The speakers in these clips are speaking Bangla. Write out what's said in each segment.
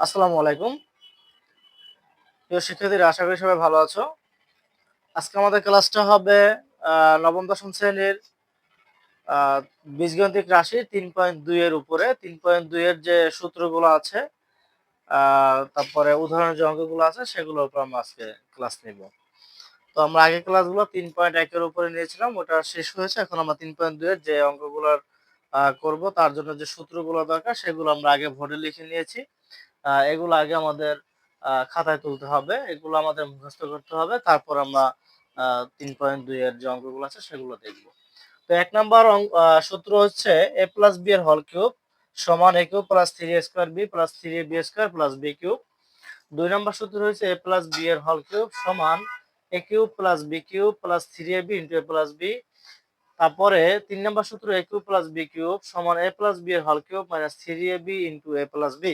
আসসালামু আলাইকুম। প্রিয় শিক্ষার্থীরা আশা করি সবাই ভালো আছো। আজকে আমাদের ক্লাসটা হবে নবম দশম শ্রেণির আহ, বীজগণিতিক রাশি তিন পয়েন্ট দুই এর উপরে। তিন পয়েন্ট দুই এর যে সূত্রগুলো আছে তারপরে উদাহরণের যে অঙ্কগুলো আছে সেগুলোর উপর আমরা আজকে ক্লাস নিব। তো আমরা আগে ক্লাসগুলো তিন পয়েন্ট একের উপরে নিয়েছিলাম ওটা শেষ হয়েছে। এখন আমরা তিন পয়েন্ট দুই এর যে অঙ্কগুলোর করব তার জন্য যে সূত্রগুলো দরকার সেগুলো আমরা আগে ভোটে লিখে নিয়েছি। এগুলো আগে আমাদের খাতায় তুলতে হবে। এগুলো আমাদের মুখস্থ করতে হবে। তারপর আমরা তিন পয়েন্ট দুই এর যে অঙ্কগুলো আছে, সেগুলো দেখব। তো এক নম্বর সূত্র হচ্ছে এ প্লাস বি এর হল কিউব সমান a cube plus three square b plus three a b square plus b cube দুই নম্বর সূত্র হচ্ছে এ প্লাস বি এর হল কিউব সমান a cube plus b cube plus three a b into a plus b তারপরে তিন নম্বর সূত্র a cube plus b cube সমান এ প্লাস বি এর হল cube minus three a b into a plus b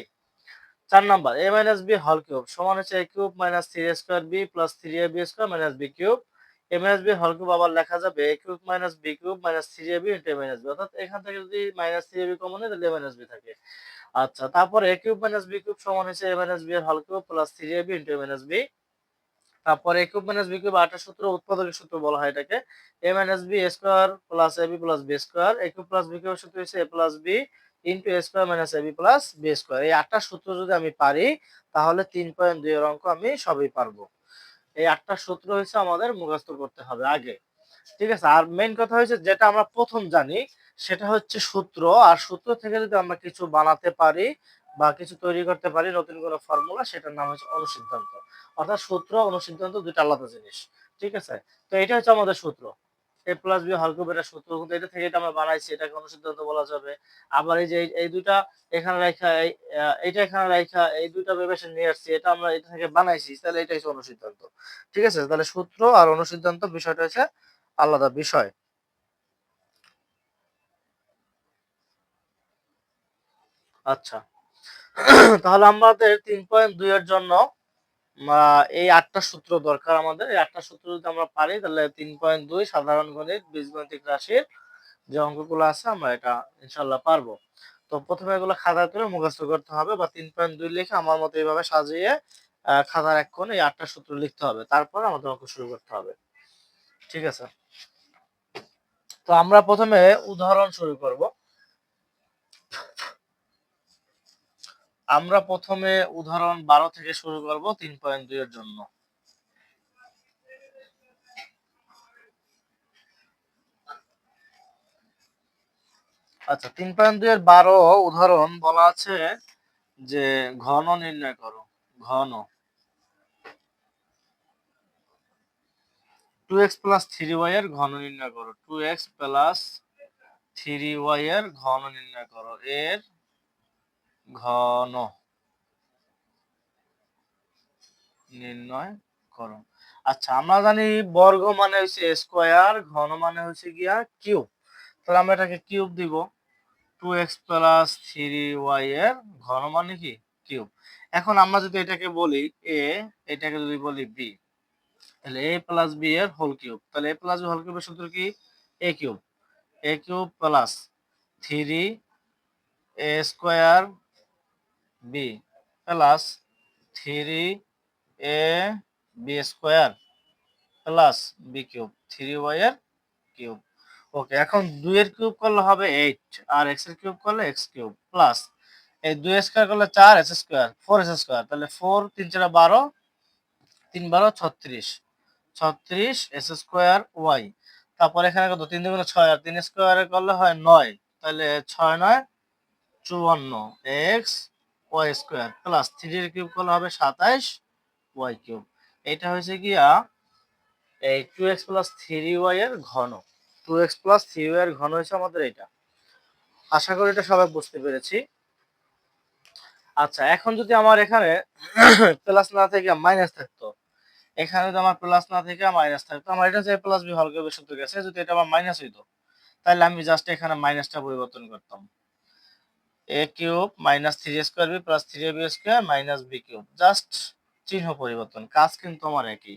চার নাম্বার এ মাইনাস বি হল কিউব সমান হচ্ছে a cube minus three square b plus three a b square minus b cube a minus b হল কিউব আবার লেখা যাবে a cube minus b cube minus three a b into a minus b অর্থাৎ এখান থেকে যদি minus three a b common হয়, তাহলে এ মাইনাস বি থাকে। আচ্ছা তারপরে a cube minus b cube সমান হচ্ছে এ মাইনাস বি এর হল cube plus three a b into a minus b তারপরে a cube minus b cube আটের সূত্র, উৎপাদকের সূত্র বলা হয় এটাকে। A minus b square plus a b plus b square a cube plus b cube সূত্র হচ্ছে a plus b into a square minus a b plus b square এই আটটা সূত্র যদি আমি পারি, তাহলে তিন পয়েন্ট দুই এর অঙ্ক আমি সবই পারব। এই আটটা সূত্র হচ্ছে আমাদের মুখস্থ করতে হবে আগে। ঠিক আছে? আর মেইন কথা হচ্ছে যেটা আমরা প্রথম জানি, সেটা হচ্ছে সূত্র। আর সূত্র থেকে যদি আমরা কিছু বানাতে পারি বা কিছু তৈরি করতে পারি, নতুন কোনো ফর্মুলা সেটার নাম হচ্ছে অনুসিদ্ধান্ত। অর্থাৎ সূত্র, অনুসিদ্ধান্ত দুটো আলাদা জিনিস। ঠিক আছে? তো এটা হচ্ছে আমাদের সূত্র। এ প্লাস বি হল কিউব এটা সূত্র কিন্তু এটা থেকে এটা আমরা বানাইছি, এটাকে অনুসিদ্ধান্ত বলা যাবে। আবার এই যে, এই- দুইটা এখানে রাখা এইটা এখানে রাখা এই দুইটা ভেবেশন নিয়ে আসছি, এটা আমরা এটা থেকে বানাইছি, তাহলে এটা হচ্ছে অনুসিদ্ধান্ত ঠিক আছে? তাহলে সূত্র আর অনুসিদ্ধান্ত বিষয়টা হচ্ছে আলাদা বিষয়। আচ্ছা। তাহলে আমাদের তিন পয়েন্ট দুই এর জন্য এই আটটা সূত্র দরকার আমাদের। এই আটটা সূত্র যদি আমরা পারি, তাহলে তিন পয়েন্ট দুই সাধারণ গণিত বীজগণিতিক রাশির যে অঙ্কগুলো আছে, আমরা এটা ইনশাল্লাহ পারব। তো প্রথমে এগুলো খাতায় তুলে মুখস্থ করতে হবে বা তিন পয়েন্ট দুই লিখে আমার মতো এইভাবে সাজিয়ে খাতার এক কোণে এই আটটা সূত্র লিখতে হবে। তারপর আমাদের অঙ্ক শুরু করতে হবে। ঠিক আছে? তো আমরা প্রথমে উদাহরণ শুরু করব। আমরা প্রথমে উদাহরণ বারো থেকে শুরু করব তিন পয়েন্ট দুই এর জন্য। আচ্ছা তিন পয়েন্ট দুই এর বারো উদাহরণ বলা আছে যে ঘন নির্ণয় করো, ঘন। Two x plus three y এর ঘন নির্ণয় করো two x plus three y এর ঘন নির্ণয় করো, এর ঘন নির্ণয় করো আচ্ছা আমরা জানি বর্গ মানে হচ্ছে স্কোয়ার, ঘন মানে হচ্ছে গিয়া কিউব। তাহলে আমরা এটাকে কিউব দিব। Two x plus three y এর ঘন মানে কি? কিউব। এখন আমরা যদি এটাকে বলি এ, এটাকে যদি বলি বি, তাহলে এ প্লাস বি এর হোল কিউব। তাহলে এ প্লাস বি হোল কিউবের সূত্র কি? A cube. A cube plus three a square b plus three a b square plus b cube three y এর কিউব ওকে এখন দুই এর কিউব করলে হবে এইট আর এক্সের কিউব করলে এক্স কিউব প্লাস এই দুই স্কোয়ার করলে চার x square four x square তাহলে ফোর তিন চার বারো, তিন বারো, ছত্রিশ ছত্রিশ এস স্কোয়ার ওয়াই তারপর এখানে কত? তিন দুগুণে ছয়, আর তিন স্কোয়ারে করলে হয় নয়, তাহলে ছয় নয়, চুয়ান্ন x y square plus three এর কিউব করলে হবে সাতাইশ ওয়াই কিউব এটা হয়েছে গিয়া এই two x plus three y এর ঘন। Two x plus three y এর ঘন হয়েছে আমাদের এটা আশা করি এটা সবাই বুঝতে পেরেছি। আচ্ছা এখন যদি আমার এখানে প্লাস না থেকে মাইনাস থাকতো, এখানে যদি আমার প্লাস না থেকে মাইনাস থাকতো, আমার এটা যে প্লাস বি হল সূত্র গেছে, যদি এটা আমার মাইনাস হইতো, তাহলে আমি জাস্ট এখানে মাইনাসটা পরিবর্তন করতাম। A cube minus three square b plus three b square minus b cube just চিহ্ন পরিবর্তন, কাজ কিন্তু আমার একই।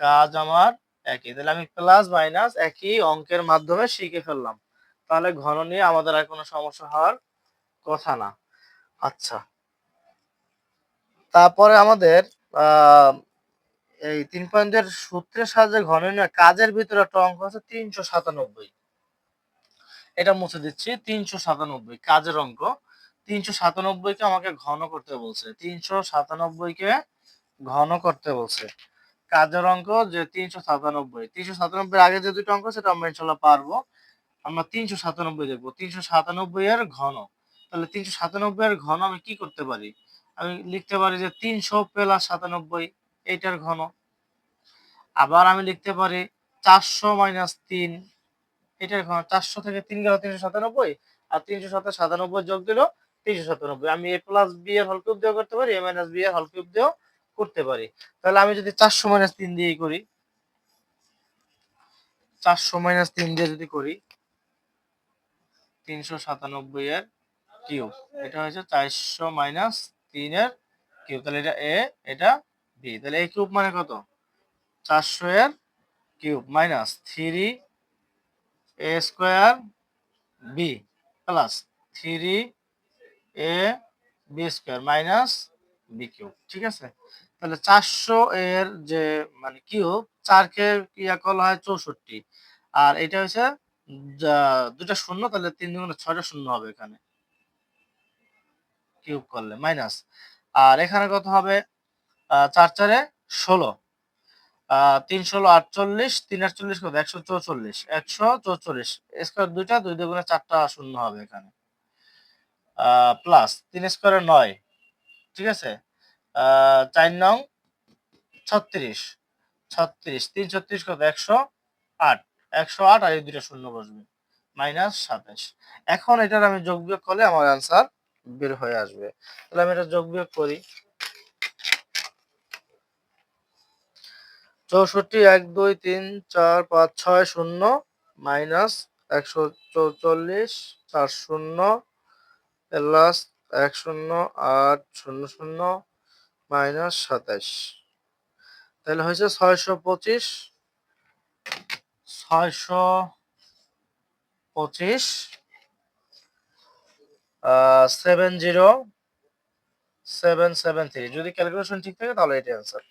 কাজ আমার একই। তাহলে আমি প্লাস মাইনাস একই অঙ্কের মাধ্যমে শিখে ফেললাম। তাহলে ঘন নিয়ে আমাদের আর কোনো সমস্যা হওয়ার কথা না। আচ্ছা। তারপরে আমাদের এই তিন পয়েন্টের সূত্রের সাহায্যে ঘন কাজের ভিতরে একটা অঙ্ক আছে তিনশো সাতানব্বই। এটা মুছে দিচ্ছি, তিনশো সাতানব্বই কাজের অঙ্ক। তিনশো সাতানব্বই কে আমাকে ঘন করতে বলছে। তিনশো সাতানব্বই কে ঘন করতে বলছে। কাজের অঙ্ক যে তিনশো সাতানব্বই। তিনশো সাতানব্বই আগে যে দুটো অঙ্ক, সেটা আমরা ইনশাল্লাহ পারব। আমরা তিনশো সাতানব্বই দেখব। তিনশো সাতানব্বই এর ঘন। তাহলে তিনশো সাতানব্বই এর ঘন আমি কি করতে পারি? আমি লিখতে পারি যে তিনশো প্লাস সাতানব্বই, এইটার ঘন। আবার আমি লিখতে পারি চারশো মাইনাস তিন। এটার চারশো থেকে তিন গেল তিনশো সাতানব্বই আর তিনশো সাথে সাতানব্বই যোগ দিল তিনশো সাতানব্বই। আমি এ প্লাস বি এর হল কিউব দিয়েও করতে পারি এ মাইনাস বি এর হল কিউব দিয়েও করতে পারি। তাহলে আমি যদি চারশো মাইনাস তিন দিয়ে করি, চারশো মাইনাস তিন দিয়ে যদি করি, তিনশো সাতানব্বই এর কিউব এটা হচ্ছে চারশো মাইনাস তিন এর কিউব তাহলে এটা এ এটা বি তাহলে এ কিউব মানে কত? চারশো এর cube minus three a square b plus three a b square minus b cube ঠিক আছে? তাহলে চারশো এর যে মানে কিউব চারকে ক্রিয়া করা হয়? চৌষট্টি। আর এটা হচ্ছে দুটা শূন্য, তাহলে তিন দুগুণে ছয়টা শূন্য হবে এখানে। কিউব করলে মাইনাস আর এখানে কত হবে? চার চারে ষোলো। আহ, তিন ষোলো আটচল্লিশ তিন আটচল্লিশ কত? একশো চৌচল্লিশ। একশো চৌচল্লিশ। স্কোয়ার দুইটা দুই দুগুণে চারটা শূন্য হবে এখানে। প্লাস তিন স্কোয়ারে নয়। ঠিক আছে? চার নং ছত্রিশ। ছত্রিশ তিন ছত্রিশ কত? একশো আট। একশো আট আর এই দুইটা শূন্য বসবে। মাইনাস সাতাশ। এখন এটার আমি যোগ বিয়োগ করলে আমার অ্যান্সার বের হয়ে আসবে। তাহলে আমি এটা যোগ বিয়োগ করি। চৌষট্টি, এক, দুই, তিন, চার, পাঁচ, ছয়, শূন্য, মাইনাস একশো চৌচল্লিশ, চার, শূন্য প্লাস এক, শূন্য, আট, শূন্য শূন্য, মাইনাস সাতাশ তাহলে হয়েছে ছয়শো পঁচিশ ছয়শো পঁচিশ seven zero seven seven three যদি ক্যালকুলেশন ঠিক থাকে তাহলে এটা অ্যান্সার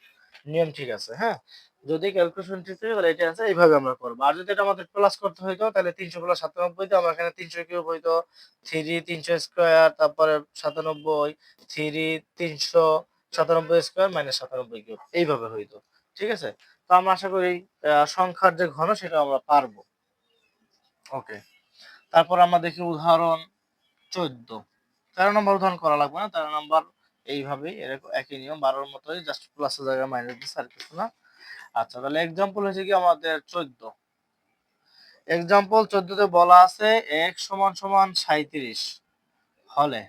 নিয়ম ঠিক আছে হ্যাঁ? যদি ক্যালকুলেশন ঠিক থাকে তাহলে এটা অ্যান্সার এইভাবে আমরা করব। আর যদি এটা আমাদের প্লাস করতে হইতো তাহলে তিনশো প্লাস সাতানব্বই তো আমরা এখানে তিনশো কিউব হইতো। থ্রি তিনশো স্কোয়ার তারপরে সাতানব্বই থ্রি তিনশো, সাতানব্বই স্কোয়ার মাইনাস সাতানব্বই কিউব এইভাবে হইতো। ঠিক আছে? তো আমরা আশা করি সংখ্যার যে ঘন সেটা আমরা পারব। ওকে তারপর আমরা দেখি উদাহরণ চোদ্দ। তেরো নম্বর উদাহরণ করা লাগবে না। তেরো নম্বর এইভাবেই, এরকম একই নিয়ম, বারোর মতোই জাস্ট প্লাসের জায়গায় মাইনাস আর কিছু না। আচ্ছা তাহলে এক্সাম্পল হচ্ছে কি আমাদের চোদ্দ। এক্সাম্পল চোদ্দতে বলা আছে এক সমান সমান সাঁইত্রিশ হলে।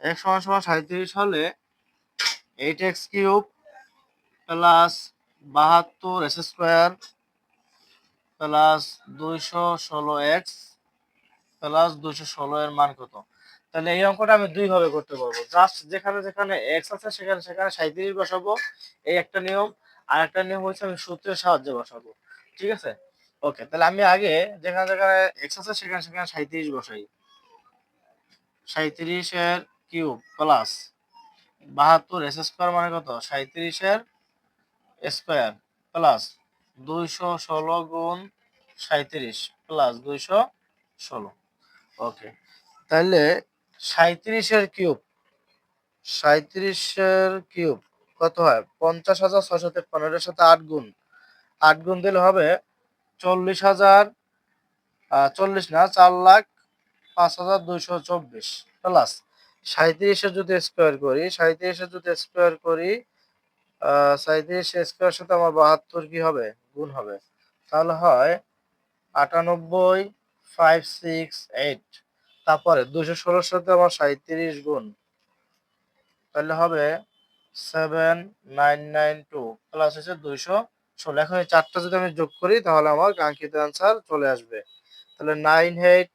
এক সমান সমান সাঁইত্রিশ হলে এইট এক্স কিউব প্লাস বাহাত্তর এস স্কোয়ার প্লাস দুইশো ষোলো এক্স প্লাস দুইশো ষোলো এর মান কত? তাহলে এই অঙ্কটা আমি দুই ভাবে করতে পারব। জাস্ট যেখানে যেখানে এক্স আছে সেখানে সেখানে সাঁইত্রিশ বসাবো। এই একটা নিয়ম। আর একটা নিয়ম হচ্ছে আমি সূত্রের সাহায্যে বসাবো, ঠিক আছে? ওকে তাহলে আমি আগে যেখানে যেখানে এক্স আছে সেখানে সেখানে সাঁইত্রিশ বসাই। সাঁইত্রিশের কিউব প্লাস বাহাত্তর এস স্কোয়ার মানে কত? সাঁইত্রিশের স্কোয়ার প্লাস দুইশো ষোলো গুণ সাঁইত্রিশ প্লাস দুইশো ষোলো। ওকে তাহলে সাঁইত্রিশের কিউব সাঁইত্রিশের কিউব কত হয়? পঞ্চাশ হাজার ছশো তেপ্পান্নের সাথে আট গুণ। আট গুণ দিলে হবে চল্লিশ হাজার চল্লিশ না চার লাখ পাঁচ হাজার দুইশো চব্বিশ প্লাস সাঁইত্রিশের যদি স্কোয়ার করি সাঁইত্রিশের যদি স্কোয়ার করি আহ, সাঁইত্রিশ স্কোয়ার সাথে আমার বাহাত্তর কি হবে? গুণ হবে। তাহলে হয় আটানব্বই ফাইভ সিক্স এইট। তারপরে দুশো ষোলোর সাথে আমার সাঁইত্রিশ গুণ। তাহলে হবে seven nine nine two plus হচ্ছে দুইশো। ষোলো এখন এই চারটা যদি আমি যোগ করি, তাহলে আমার কাঙ্ক্ষিত অ্যান্সার চলে আসবে। তাহলে nine eight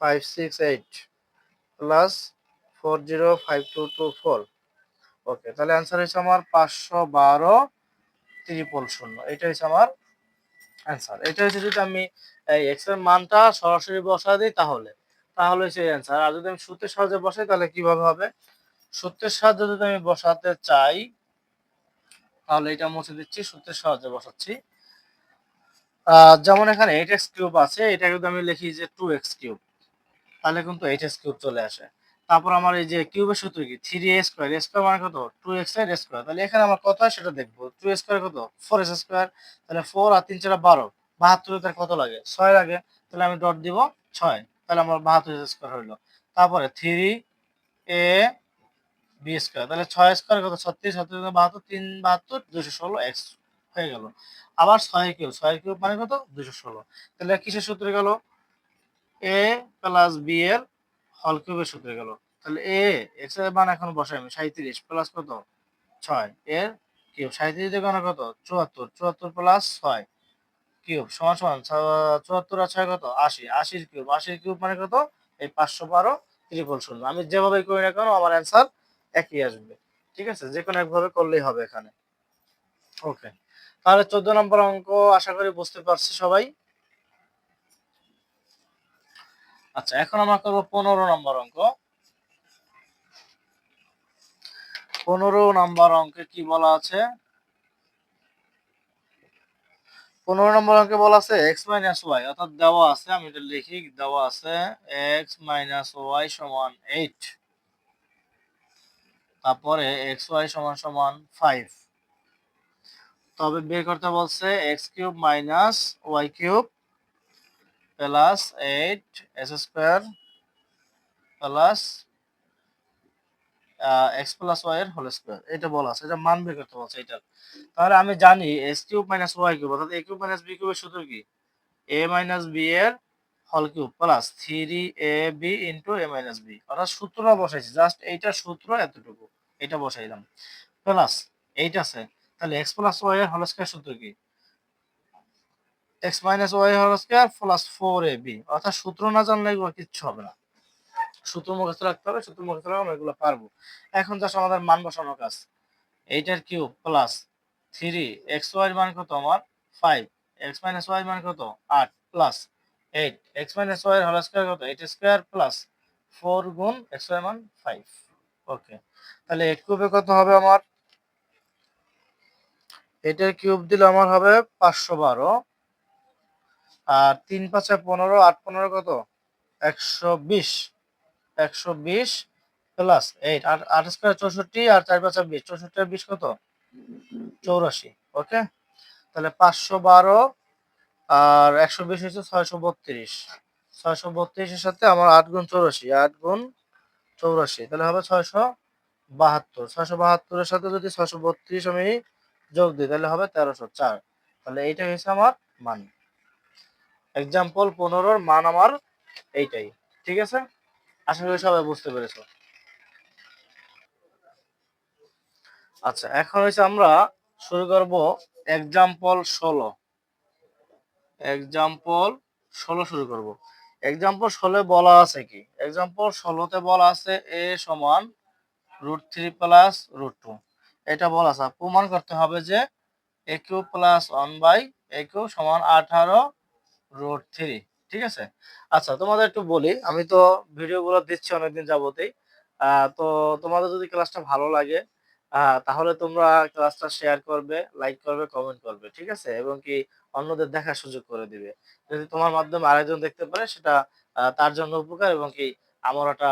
five six eight plus four zero five two two four okay তাহলে অ্যান্সার হচ্ছে আমার পাঁচশো বারো ত্রিপল শূন্য। এটা হচ্ছে আমার অ্যান্সার এটা হচ্ছে যদি আমি এই এক্সের মানটা সরাসরি বসা দিই, তাহলে। তাহলে হচ্ছে অ্যান্সার আর যদি আমি সূত্রের সাহায্যে বসাই, তাহলে কীভাবে হবে? সূত্রের সাহায্যে যদি আমি বসাতে চাই, তাহলে এটা মুছে দিচ্ছি, সূত্রের সাহায্যে বসাচ্ছি। যেমন এখানে এইট এক্স কিউব আছে এটা যদি আমি লিখি যে টু এক্স কিউব, তাহলে কিন্তু এইট এক্স কিউব চলে আসে। তারপর আমার এই যে কিউবের সূত্র কি? Three a square a square মানে কত? টু এক্সের স্কোয়ার। তাহলে এখানে আমার কত হয় সেটা দেখব। টু স্কোয়ার কত? Four x square. তাহলে ফোর আর তিন চার বারো। বাহাত্তর তার কত লাগে? ছয় লাগে। তাহলে আমি ডট দিব ছয়। তাহলে আমার বাহাত্তর স্কোয়ার হইল। তারপরে থ্রি এ বি স্কোয়ার তাহলে ছয় স্কোয়ার কত? ছত্রিশ ছত্রিশ বাহাত্তর, তিন, বাহাত্তর দুশো ষোলো এক্স হয়ে গেল। আবার ছয় কিউব ছয় কিউব মানে কত? দুশো ষোলো। তাহলে কিসের সূত্রে গেল? এ প্লাস বি এর হল কিউবের সূত্রে গেল। তাহলে এ এক্সের মান এখন বসাই আমি সাঁত্রিশ প্লাস কত? ছয়। এর কিউব সাঁত্রিশ দিয়ে কত? চুয়াত্তর। চুয়াত্তর প্লাস ছয় কিউব সমান সমান চুয়াত্তর আর ছয় কত? আশি। আশির কিউব। আশির কিউব মানে কত? এই পাঁচশো বারো ত্রিপল শূন্য। আমি যেভাবে করি না কেন, আমার অ্যান্সার একই আসবে। ঠিক আছে? যে কোনো একভাবে করলেই হবে এখানে। ওকে তাহলে চোদ্দ নম্বর অঙ্ক আশা করি বুঝতে পারছি সবাই। আচ্ছা এখন আমরা করব পনেরো নম্বর অঙ্ক। পনেরো নম্বর অঙ্কে কি বলা আছে? পনেরো নম্বর অঙ্কে বলা আছে এক্স মাইনাস ওয়াই অর্থাৎ দেওয়া আছে, আমি এটা লিখি, দেওয়া আছে এক্স মাইনাস ওয়াই সমান এইট তারপরে এক্স ওয়াই সমান সমান ফাইভ তবে বের করতে বলছে x cube minus y cube plus eight x square plus x plus y এর হোল স্কোয়ার এটা বলা আছে, এটা মান বের করতে বলছে এটা তাহলে আমি জানি x cube minus y cube অর্থাৎ এ কিউব মাইনাস বি কিউবের সূত্র কি? এ মাইনাস বি এর হল cube plus three a b into a minus b. অর্থাৎ সূত্রটা বসাইছি, জাস্ট এইটার সূত্র এতটুকু এটা বসাইলাম। প্লাস এইট আছে, তাহলে এক্স প্লাস ওয়াই এর হোল স্কোয়ার সূত্র কি? X minus y whole square plus four a b অর্থাৎ সূত্র না জানলে এগুলো কিচ্ছু হবে না। সূত্র মুখস্থ রাখতে হবে, সূত্র মুখস্থ রাখলে আমরা এগুলো পারব। এখন জাস্ট আমাদের মান বসানোর কাজ, এইটার cube plus three x y মান কত? আমার ফাইভ এক্স মাইনাস ওয়াই মান কত? আট plus eight x minus y whole square কত? এইট স্কোয়ার প্লাস ফোর গুণ এক্স ওয়াই মান ফাইভ ওকে তাহলে এক কিউবে কত হবে আমার? এটার কিউব দিলে আমার হবে পাঁচশো বারো। আর তিন পাঁচে পনেরো, আট পনেরো কত? একশো বিশ। একশো বিশ প্লাস এইট আট আট স্কোয়ার চৌষট্টি, আর চার পাঁচা বিশ। চৌষট্টি আর বিশ কত? চৌরাশি। ওকে তাহলে পাঁচশো বারো আর একশো বিশ হচ্ছে ছয়শো বত্রিশ। ছয়শো বত্রিশের সাথে আমার আট গুণ চৌরাশি, আট গুণ চৌরাশি, তাহলে হবে ছয়শো বাহাত্তর। ছয়শো বাহাত্তরের সাথে যদি ছয়শো বত্রিশ আমি যোগ দিই, তাহলে হবে তেরোশো চার। তাহলে এইটা হচ্ছে আমার মান। এক্সাম্পল পনেরোর মান আমার এইটাই। ঠিক আছে? আশা করি সবাই বুঝতে পেরেছ। আচ্ছা এখন হচ্ছে আমরা শুরু করব এক্সাম্পল ষোলো। এক্সাম্পল ষোলো শুরু করব। এক্সাম্পল ষোলো বলা আছে কি? এক্সাম্পল ষোলোতে বলা আছে এ সমান root three plus root two এটা বলা আছে। প্রমাণ করতে হবে যে a cube plus one by a cube সমান আঠারো রুট থ্রি ঠিক আছে? আচ্ছা তোমাদের একটু বলি। আমি তো ভিডিওগুলো দিচ্ছি অনেকদিন যাবতেই। তো তোমাদের যদি ক্লাসটা ভালো লাগে তাহলে তোমরা ক্লাসটা শেয়ার করবে লাইক করবে কমেন্ট করবে, ঠিক আছে? এবং কি অন্যদের দেখার সুযোগ করে দিবে। যদি তোমার মাধ্যমে আরেকজন দেখতে পারে, সেটা তার জন্য উপকার এবং কি আমার একটা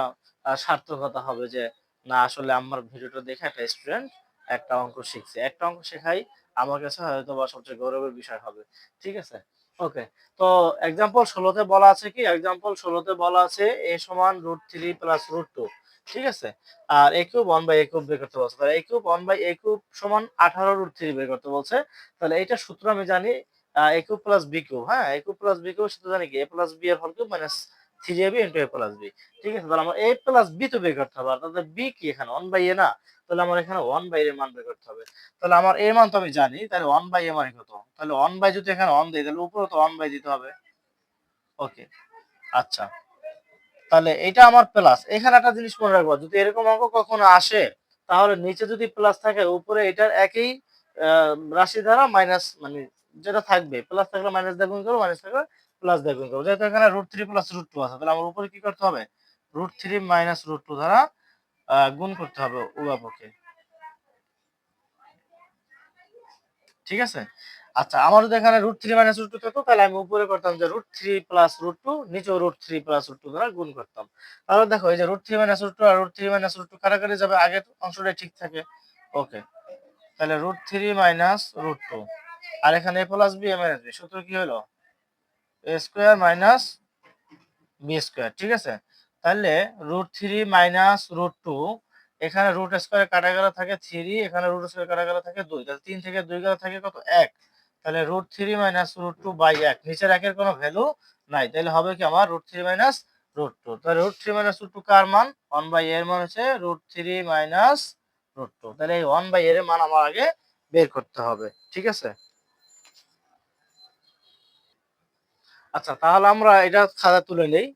সার্থকতা হবে যে, না, আসলে আমার ভিডিওটা দেখে একটা স্টুডেন্ট একটা অঙ্ক শিখছে। একটা অঙ্ক শেখাই আমার কাছে হয়তো বা সবচেয়ে গৌরবের বিষয় হবে, ঠিক আছে? ওকে তো এক্সাম্পল ষোলোতে বলা আছে কি? এক্সাম্পল ষোলোতে বলা আছে এ সমান root three plus root two ঠিক আছে? আর a cube one by a cube বের করতে বলছে। তাহলে a cube one by a cube সমান আঠারো রুট থ্রি বের করতে বলছে। তাহলে এটা সূত্র আমি জানি a cube plus b cube হ্যাঁ? A cube plus b cube সূত্র জানি কি? এ প্লাস বি এর হল cube minus three a b into a plus b ঠিক আছে? তাহলে আমার এ প্লাস বি তো বের করতে হবে। অর্থাৎ বি কি এখানে? ওয়ান বাই এ না? তাহলে আমার এখানে ওয়ান বাই এর মান বের করতে হবে। তাহলে আমার এ মান তো আমি জানি, তাহলে ওয়ান বাই এ মানে কত? তাহলে ওয়ান বাই যদি এখানে ওয়ান দিই, তাহলে উপরে তো ওয়ান বাই দিতে হবে। ওকে আচ্ছা। তাহলে এটা আমার প্লাস এখানে একটা জিনিস মনে রাখব, যদি এরকম অঙ্ক কখনো আসে, তাহলে নিচে যদি প্লাস থাকে, উপরে এটার একই রাশি দ্বারা মাইনাস মানে যেটা থাকবে প্লাস থাকলে মাইনাস দিয়ে গুণ করব মাইনাস থাকলে প্লাস গুণ করব যেহেতু এখানে root three plus root two আছে, তাহলে আমার উপরে কি করতে হবে? Root three minus root two দ্বারা গুণ করতে হবে উভয়পক্ষে ঠিক আছে? আচ্ছা আমার যদি এখানে root three minus root two থাকতো, তাহলে আমি উপরে করতাম যে root three plus root two নিচেও root three plus root two দ্বারা গুণ করতাম। তাহলে দেখো, এই যে root three minus root two আর root three minus root two কাটাকাটি যাবে আগের অংশটাই ঠিক থাকে। ওকে তাহলে root three minus root two আর এখানে A plus B A minus B সূত্র কি হলো? A square minus B square ঠিক আছে? তাহলে root three minus root two এখানে রুট স্কোয়ার কাটা গেলে থাকে থ্রি এখানে রুট স্কোয়ার কাটা গেলে থাকে দুই, তাহলে তিন থেকে দুই গেলে থাকে কত? এক। তাহলে root three minus root two by এক। নিচের একের কোনো ভ্যালু নাই। তাহলে হবে কি আমার root three minus root two তাহলে root three minus root two কার মান? ওয়ান বাই এর মান হচ্ছে root three minus root two তাহলে এই ওয়ান বাই এর মান আমার আগে বের করতে হবে। ঠিক আছে? আচ্ছা তাহলে আমরা এটা খাতা তুলে নেই।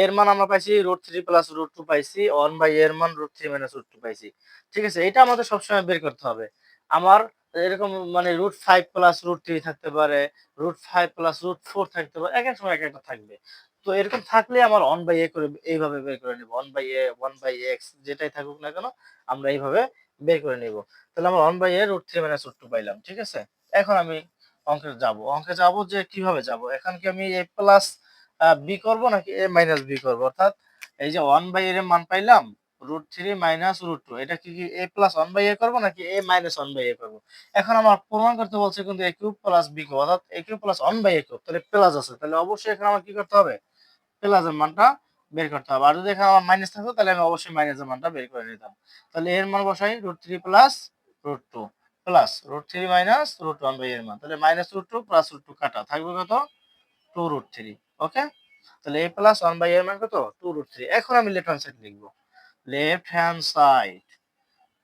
এর মান আমরা পাইছি root three plus root two পাইছি। ওয়ান বাই এর মান root three minus root two পাইছি। ঠিক আছে? এটা আমাদের সবসময় বের করতে হবে। আমার এরকম মানে root five plus root three থাকতে পারে root five plus root four থাকতে পারে, এক এক সময় এক একটা থাকবে। তো এরকম থাকলে আমার ওয়ান বাই এ করে এইভাবে বের করে নিব। One by A one by X যেটাই থাকুক না কেন, আমরা এইভাবে বের করে নিব। তাহলে আমরা one by A root three minus root two পাইলাম, ঠিক আছে? এখন আমি অঙ্কে যাব। অঙ্কে যাব যে কীভাবে যাব? এখন কি আমি এ প্লাস বি করব নাকি এ মাইনাস বি করব? অর্থাৎ এই যে ওয়ান বাই এর মান পাইলাম root three minus root two এটা কি A plus one by A করব নাকি A minus one by A করব? এখন আমার প্রমাণ করতে বলছে কিন্তু A cube plus B cube অর্থাৎ A cube plus one by A cube তাহলে প্লাস আছে। তাহলে অবশ্যই এখানে আমার কি করতে হবে? প্লাসের মানটা বের করতে হবে। আর যদি এখানে আমার মাইনাস থাকতো তাহলে আমি অবশ্যই মাইনাসের মানটা বের করে নিতাম। তাহলে এর মান বসাই root three plus root two plus root three minus root one by এর মান। তাহলে minus root two plus root two কাটা। থাকবে কত? টু রুট থ্রি ওকে তাহলে এ প্লাস ওয়ান বাই এর মান কত? টু রুট থ্রি এখন আমি লেফট হ্যান্ড সাইড লিখব। Left hand side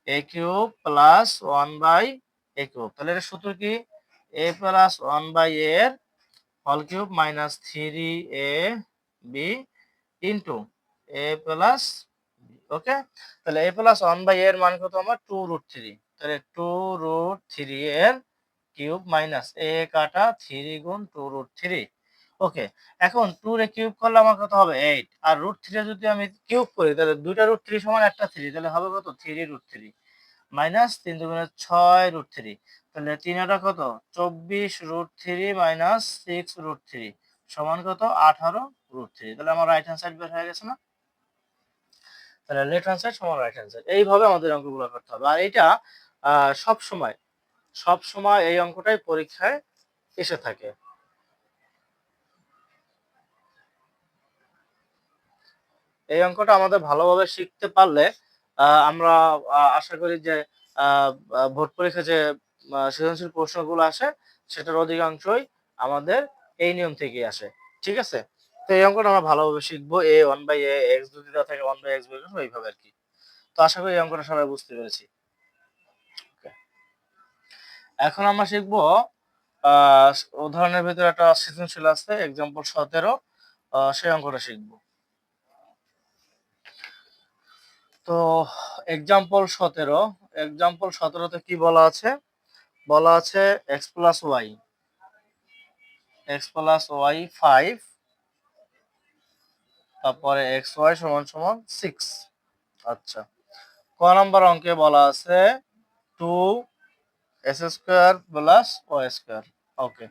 A cube plus one by A cube তাহলে এর সূত্র কি? এ প্লাস ওয়ান বাই এর হল cube minus three A B into A plus okay তাহলে এ প্লাস ওয়ান বাই এর মান কত আমার? টু রুট থ্রি তাহলে টু রুট থ্রি এর কিউব মাইনাস এ কাটা থ্রি গুণ টু রুট থ্রি ওকে এখন টু রে কিউব করলে আমার কত হবে? এইট আর রুট থ্রি যদি আমি কিউব করি, তাহলে দুইটা রুট থ্রি সমান একটা থ্রি তাহলে হবে কত? থ্রি রুট থ্রি মাইনাস তিন দুগুণে ছয় রুট থ্রি তাহলে তিন এটা কত? চব্বিশ root three minus six root three সমান কত? আঠারো রুট থ্রি তাহলে আমার রাইট হ্যান্ড সাইড বের হয়ে গেছে না? তাহলে লেফট হ্যান্ড সাইড সমান রাইট হ্যান্ড সাইড এইভাবে আমাদের অঙ্কগুলো করতে হবে। আর এটা সব সময় সব সময় এই অঙ্কটাই পরীক্ষায় এসে থাকে। এই অঙ্কটা আমাদের ভালোভাবে শিখতে পারলে আমরা আশা করি যে ভোট পরীক্ষা যে সৃজনশীল প্রশ্নগুলো আসে, সেটার অধিকাংশই আমাদের এই নিয়ম থেকেই আসে। ঠিক আছে? তো এই অঙ্কটা আমরা ভালোভাবে শিখব, A one by A, X দেওয়া থাকে ওয়ান বাই এক্স করব, এইভাবে আর কি। তো আশা করি এই অঙ্কটা সবাই বুঝতে পেরেছি। এখন আমরা শিখব উদাহরণের ভিতরে একটা সৃজনশীল আছে এক্সাম্পল সতেরো সেই অঙ্কটা শিখব। তো এক্সাম্পল সতেরো। এক্সাম্পল সতেরোতে কি বলা আছে? বলা আছে X plus Y X plus Y five তারপরে এক্স ওয়াই সমান সমান সিক্স আচ্ছা। ক নম্বর অঙ্কে বলা আছে two S square plus O square okay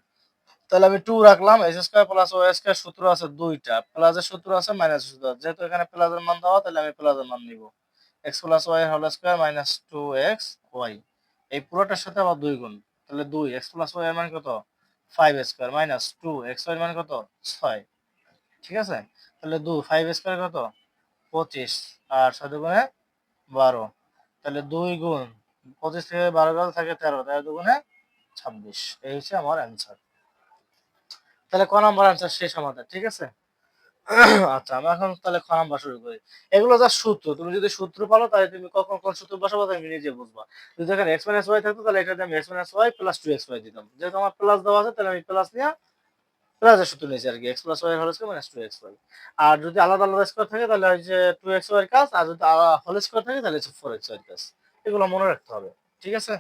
তাহলে আমি টু রাখলাম S square plus O square সূত্র আছে দুইটা। প্লাসের সূত্র আছে মাইনাসের সূত্র। যেহেতু এখানে প্লাসের মান দেওয়া, তাহলে আমি প্লাসের মান নিব। X plus Y whole square minus two X Y এই পুরোটার সাথে আবার দুই গুণ। তাহলে দুই এক্স প্লাস ওয়াই এর মান কত? Five square minus two X Y মান কত? ছয়। ঠিক আছে? তাহলে দুই ফাইভ স্কোয়ার কত? পঁচিশ। আর ছয় দুগুণে বারো। তাহলে দুই গুণ, পঁচিশ থেকে বারো গেল থাকে তেরো তেরো দুগুণে ছাব্বিশ। এই হচ্ছে আমার অ্যান্সার তাহলে ক নম্বর অ্যান্সার শেষ আমাদের ঠিক আছে? আচ্ছা আমরা এখন তাহলে খ নাম্বার শুরু করি। এগুলো যা সূত্র, তুমি যদি সূত্র পারো, তাহলে তুমি কখন কোন সূত্র বসাবো তুমি নিজে বুঝবা। যদি এখানে এক্স মাইনাস ওয়াই থাকতো, তাহলে এটাতে আমি X minus Y plus two X Y দিতাম। যেহেতু আমার প্লাস দেওয়া আছে, তাহলে আমি প্লাস নিয়ে প্লাসের সূত্র নিয়েছি আর কি X plus Y whole square minus two X Y আর যদি আলাদা আলাদা স্কোয়ার থাকে, তাহলে ওই যে টু এক্স ওয়াই কাজ, আর যদি হোল স্কোয়ার থাকে, তাহলে হচ্ছে ফোর এক্স ওয়াই কাজ। এগুলো মনে রাখতে হবে, ঠিক আছে?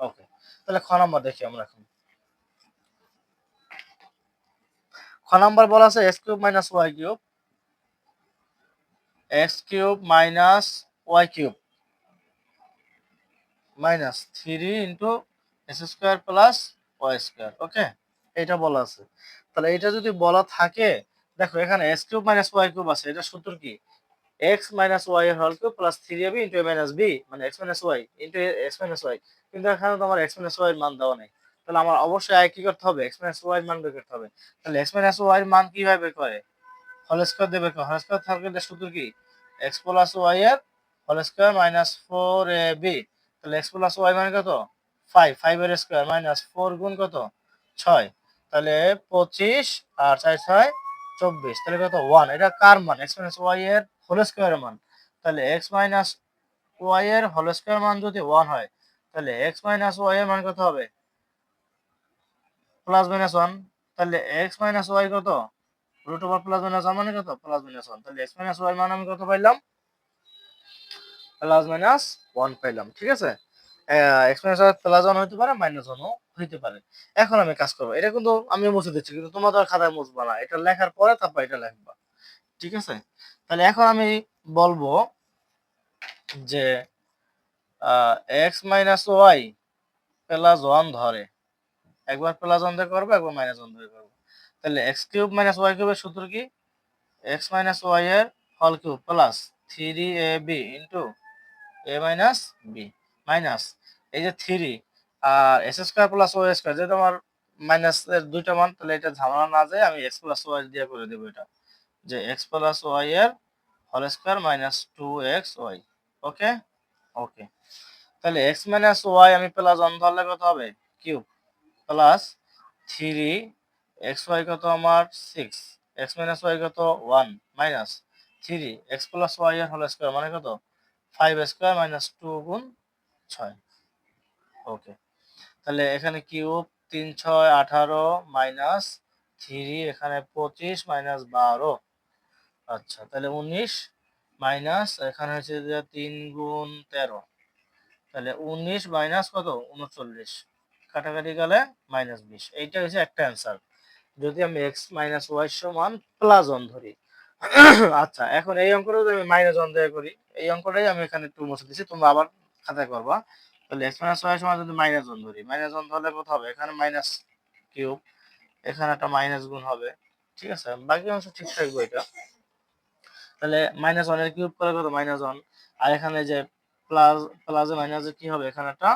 ওকে তাহলে খ নাম্বার দেখি আমরা এখন। খ নাম্বার বলা আছে X cube minus Y cube. X cube minus Y cube. Minus three into S square plus Y square, okay? এটা বলা আছে। তাহলে এটা যদি বলা থাকে, দেখো এখানে S cube minus Y cube আছে এটা সূত্র কি? এক্স মাইনাস ওয়াই হল cube plus three A B into A minus B মানে X minus Y, into X minus Y. কিন্তু এখানে তো আমার এক্স মাইনাস ওয়াই মান দেওয়া নেই। তাহলে আমার অবশ্যই আয় কি করতে হবে? এক্স মাইনাস ওয়াই মান বের করতে হবে। তাহলে এক্স মাইনাস ওয়াই মান কীভাবে বের করে? হোল স্কোয়ার দেবে হোল স্কোয়ার থাকলে সূত্র কি? এক্স প্লাস ওয়াই এর whole square minus four A B তাহলে এক্স প্লাস ওয়াই মানে কত? ফাইভ ফাইভ এর স্কোয়ার মাইনাস ফোর গুণ কত? ছয়। তাহলে পঁচিশ আর চার ছয় চব্বিশ। তাহলে কত? ওয়ান এটা কার মান? এক্স মাইনাস ওয়াই এর হোল স্কোয়ারের মান। তাহলে এক্স মাইনাস ওয়াই এর হোল স্কোয়ার মান যদি ওয়ান হয়, তাহলে এক্স মাইনাস ওয়াই এর মান কত হবে? প্লাস মাইনাস ওয়ান তাহলে এক্স মাইনাস ওয়াই কত? Root over plus minus one মানে কত? প্লাস মাইনাস ওয়ান তাহলে এক্স মাইনাস ওয়াই মান আমি কত পাইলাম? প্লাস মাইনাস ওয়ান পাইলাম, ঠিক আছে? X minus Y plus one হইতে পারে মাইনাস ওয়ানও হইতে পারে। এখন আমি কাজ করব। এটা কিন্তু আমি মুছে দিচ্ছি, কিন্তু তোমাদের খাতায় মুছবা না। এটা লেখার পরে তারপর এটা লেখবা, ঠিক আছে? তাহলে এখন আমি বলব যে X minus Y plus one ধরে। একবার প্লাস ধরে করব, একবার মাইনাস ওয়ান ধরে করব। তাহলে এক্স কিউব মাইনাস ওয়াই কিউবের সূত্র কি? এক্স মাইনাস ওয়াই এর হল cube plus three A B into A minus B minus এই যে থ্রি আর S square plus Y square যেহেতু আমার মাইনাস এর দুইটা মান, তাহলে এটা ঝামেলা না যায় আমি এক্স প্লাস ওয়াই দিয়ে করে দেবো এটা। যে এক্স প্লাস ওয়াই এর whole square minus two X Y okay okay তাহলে এক্স মাইনাস ওয়াই আমি প্লাস ওয়ান ধরলে কত হবে? Cube plus three X Y কত আমার সিক্স এক্স মাইনাস ওয়াই কত one minus three X plus Y এর হোল স্কোয়ার মানে কত? ফাইভ স্কোয়ার মাইনাস টু গুণ ছয়। ওকে তাহলে এখানে কিউব তিন, ছয়, আঠারো মাইনাস থ্রি এখানে পঁচিশ মাইনাস বারো। আচ্ছা তাহলে উনিশ মাইনাস এখানে হচ্ছে তিন গুণ তেরো। তাহলে উনিশ মাইনাস কত? উনচল্লিশ। কাটাকাটি গেলে মাইনাস বিশ। এইটা হচ্ছে একটা অ্যান্সার যদি আমি এক্স মাইনাস ওয়াই সমান প্লাস ওয়ান ধরি। আচ্ছা এখন এই অঙ্কটা যদি আমি মাইনাস ওয়ান দিয়ে করি, এই অঙ্কটাই আমি এখানে একটু মুছে দিচ্ছি তোমরা আবার খাতায় করবা। তাহলে এক্স মাইনাস ওয়াই সমান যদি মাইনাস ওয়ান ধরি মাইনাস ওয়ান ধরলে কত হবে? এখানে মাইনাস কিউব এখানে একটা মাইনাস গুণ হবে। ঠিক আছে? বাকি অংশ ঠিক থাকবে এটা তাহলে মাইনাস ওয়ানের কিউব করে কত? মাইনাস ওয়ান আর এখানে যে প্লাস প্লাসে মাইনাসে কি হবে? এখানে একটা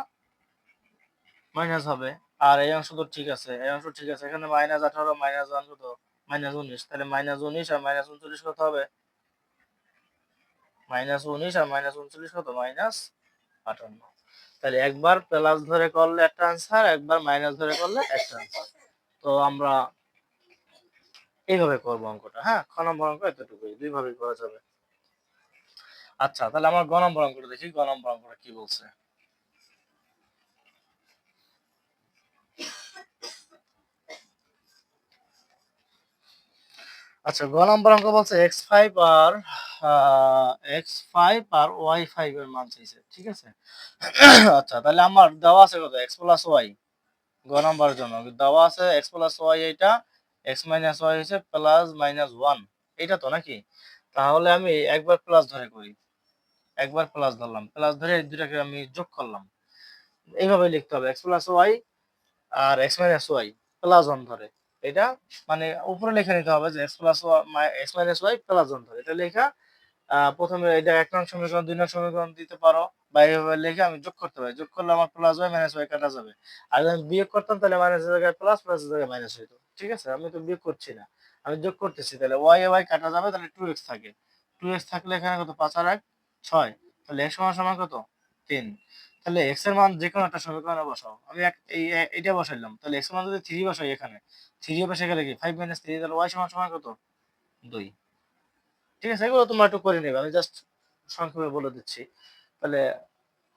মাইনাস হবে। আর এই অংশ তো ঠিক আছে। এই অংশ ঠিক আছে। এখানে মাইনাস আঠারো, মাইনাস ওয়ান কত মাইনাস উনিশ। তাহলে মাইনাস উনিশ আর মাইনাস উনচল্লিশ কত হবে? মাইনাস উনিশ আর মাইনাস উনচল্লিশ কত? মাইনাস আটান্ন তাহলে একবার প্লাস ধরে করলে একটা আনসার একবার মাইনাস ধরে করলে একটা আনসার তো আমরা এইভাবে করব অঙ্কটা হ্যাঁ? খ নম্বর অঙ্ক এতটুকুই দুইভাবে করা যাবে। আচ্ছা তাহলে আমার গ নম্বর অঙ্কটা দেখি। গ নম্বর অঙ্কটা কি বলছে? আচ্ছা গ নম্বর অঙ্ক বলছে এক্স ফাইভ আর এক্স ফাইভ আর ওয়াই ফাইভ এর মান চাইছে, ঠিক আছে? আচ্ছা তাহলে আমার দেওয়া আছে কত? এক্স প্লাস ওয়াই গ নম্বরের জন্য। দেওয়া আছে এক্স প্লাস ওয়াই এইটা এক্স মাইনাস ওয়াই হচ্ছে প্লাস মাইনাস ওয়ান এইটা তো নাকি? তাহলে আমি একবার প্লাস ধরে করি। একবার প্লাস ধরলাম। প্লাস ধরে দুটাকে আমি যোগ করলাম। এইভাবে লিখতে হবে। এক্স প্লাস ওয়াই আর X minus Y plus one ধরে। এটা মানে উপরে লেখা নিতে হবে যে X plus X minus Y plus one ধরে এটা লেখা প্রথমে এটা এক নং সমীকরণ, দুই নং সমীকরণ দিতে পারো বা এইভাবে লিখে আমি যোগ করতে পারি। যোগ করলে আমার প্লাস ওয়াই মাইনাস ওয়াই কাটা যাবে। আর আমি বিয়োগ করতাম তাহলে মাইনাস জায়গায় প্লাস প্লাস জায়গায় মাইনাস হইতো। ঠিক আছে? আমি তো বিয়োগ করছি না। আমি যোগ করতেছি, তাহলে ওয়াই ওয়াই কাটা যাবে, তাহলে টু এক্স থাকে। টু এক্স থাকলে এখানে কত? পাঁচ আর এক, ছয়। তাহলে এক্স সমান সমান কত? তিন। তাহলে এক্সের মান যে কোনো একটা সমীকরণে বসাও। আমি এই এ- এইটা বসাইলাম। তাহলে এক্সের মান যদি থ্রি বসাই এখানে থ্রি বসে গেলে কি? ফাইভ মাইনাস থ্রি তাহলে ওয়াই সমান সমান কত? দুই। ঠিক আছে, এগুলো তোমরা একটু করে নেবে। আমি জাস্ট সংক্ষেপে বলে দিচ্ছি। তাহলে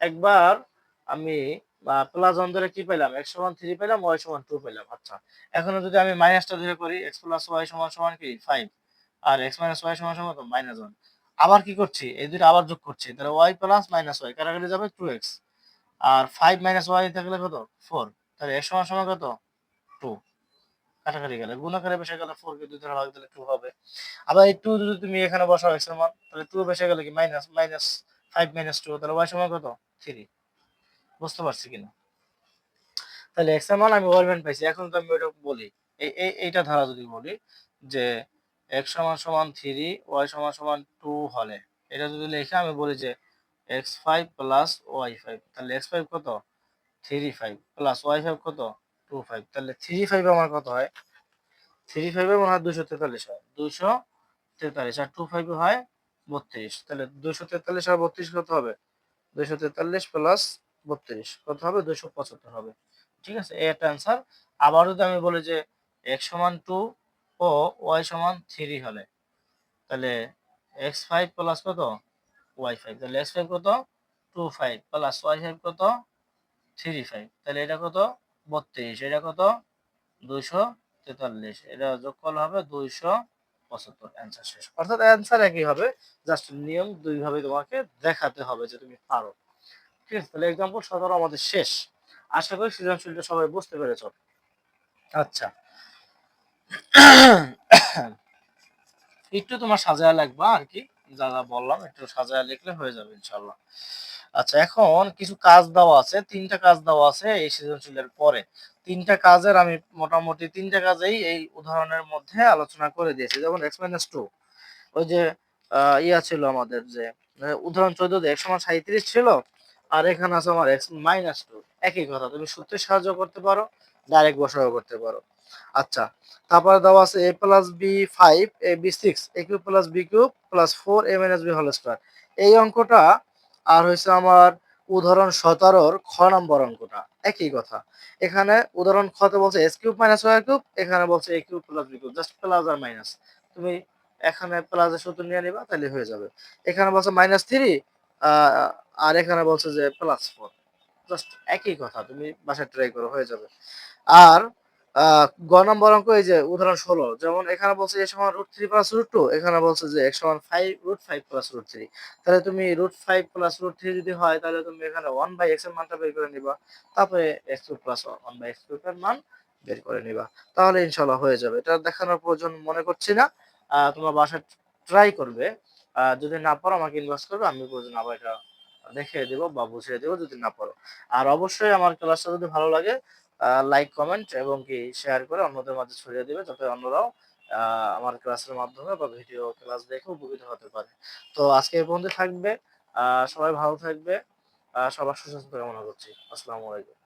একবার আমি প্লাস ধরে কি পেলাম? এক্স সমান থ্রি পেলাম ওয়াই সমান টু পেলাম। আচ্ছা এখন যদি আমি মাইনাসটা ধরে করি এক্স প্লাস ওয়াই সমান সমান কি? ফাইভ আর এক্স মাইনাস ওয়াই সমান সমান মাইনাস ওয়ান আবার কি করছি? এই দুটো আবার যোগ করছি। তাহলে ওয়াই প্লাস মাইনাস ওয়াই কাটাকাটি যাবে টু এক্স আর ফাইভ মাইনাস ওয়াই থাকলে কত? ফোর তাহলে এক্স সমান সমান কত? টু কাটাকাটি গেলে। গুণাকারে বেসে গেলে ফোর কে দুই দ্বারা ভাগ দিলে টু হবে। আবার এই টু যদি তুমি এখানে বসাও এক্সের মান, তাহলে টু বেসে গেলে কি? Minus minus five minus two তাহলে ওয়াই সমান কত? থ্রি বুঝতে পারছি কিনা? তাহলে এক্সের মান আমি ওয়াই মান পাইছি। এখন তো আমি ওটা বলি। এই এইটা ধারা যদি বলি যে এক্স সমান সমান থ্রি ওয়াই সমান সমান টু হলে, এটা যদি লিখে আমি বলি যে X five plus Y five তাহলে এক্স ফাইভ কত? Three five plus Y five কত? টু ফাইভ তাহলে থ্রি ফাইভ আমার কত হয়? থ্রি ফাইভে মনে হয় দুশো তেতাল্লিশ হয়। দুশো তেতাল্লিশ আর টু ফাইভে হয় বত্রিশ, তাহলে দুশো তেতাল্লিশ আর বত্রিশ কত হবে? দুশো তেতাল্লিশ প্লাস বত্রিশ, কত হবে? দুশো পঁচাত্তর হবে। ঠিক আছে এই একটা অ্যান্সার আবার যদি আমি বলি যে এক্স সমান টু ও ওয়াই সমান থ্রি হলে, তাহলে এক্স ফাইভ প্লাস কত? ওয়াই ফাইভ, তাহলে এক্স ফাইভ কত? Two five, plus Y five কত? থ্রি ফাইভ, তাহলে এটা কত? বত্রিশ, এটা কত? দুইশো তেতাল্লিশ, এটা যোগ করলে হবে দুইশো পঁচাত্তর অ্যান্সার শেষ। অর্থাৎ অ্যান্সার একই হবে জাস্ট নিয়ম দুইভাবে তোমাকে দেখাতে হবে যে তুমি পারো। ঠিক আছে, তাহলে এক্সাম্পল সতেরো আমাদের শেষ। আশা করি সৃজনশীলটা সবাই বুঝতে পেরেছ। আচ্ছা। একটু তোমার সাজায় লাগবা আর কি। যা যা বললাম, একটু সাজায় লিখলে হয়ে যাবে ইনশাল্লাহ আচ্ছা এখন কিছু কাজ দেওয়া আছে, তিনটা কাজ দেওয়া আছে এই সৃজনশীলের পরে। তিনটা কাজের আমি মোটামুটি তিনটা কাজেই এই উদাহরণের মধ্যে আলোচনা করে দিয়েছি। যেমন এক্স মাইনাস টু ওই যে ইয়া ছিল আমাদের যে উদাহরণ চোদ্দ এক সমান সাঁত্রিশ ছিল, আর এখানে আছে আমার এক্স মাইনাস টু একই কথা, তুমি সূত্রে সাহায্য করতে পারো ডাইরেক্ট বসাও করতে পারো। আচ্ছা তারপরে দেওয়া আছে A plus B five A B six A cube plus B cube plus four A minus B whole square এই অঙ্কটা আর হয়েছে আমার উদাহরণ সতেরোর খ নম্বর অঙ্কটা। একই কথা। এখানে উদাহরণ খতে বলছে S cube minus Y cube এখানে বলছে A cube plus B cube just plus R minus তুমি এখানে প্লাসের সূত্র নিয়ে নিবা, তাহলে হয়ে যাবে। এখানে বলছে মাইনাস থ্রি আর এখানে বলছে যে প্লাস ফোর জাস্ট একই কথা, তুমি বাসায় ট্রাই করো, হয়ে যাবে। আর গ নম্বর অঙ্ক এই যে উদাহরণ ষোলো। যেমন এখানে বলছে এ সমান root three plus root two এখানে বলছে যে এক সমান five root five plus root three তাহলে তুমি root five plus root three যদি হয়, তাহলে তুমি এখানে ওয়ান বাই এক্সের মানটা বের করে নিবা। তারপরে X cube plus one by X কিউবের মান বের করে নিবা। তাহলে ইনশাল্লাহ হয়ে যাবে। এটা দেখানোর প্রয়োজন মনে করছি না। তোমার বাসায় ট্রাই করবে। যদি না পারো আমাকে ইনভেস্ট করবে, আমি প্রয়োজন আবার এটা দেখিয়ে দেবো বা বুঝিয়ে দেবো যদি না পারো। আর অবশ্যই আমার ক্লাসটা যদি ভালো লাগে লাইক কমেন্ট এবং কি শেয়ার করে অন্যদের মাঝে ছড়িয়ে দেবে যাতে অন্যরাও আমার ক্লাসের মাধ্যমে বা ভিডিও ক্লাস দেখে উপকৃত হতে পারে। তো আজকে এই পর্যন্ত থাকবে। সবাই ভালো থাকবে। সবার সুস্বাস্থ্য কামনা করছি। আসসালামু আলাইকুম।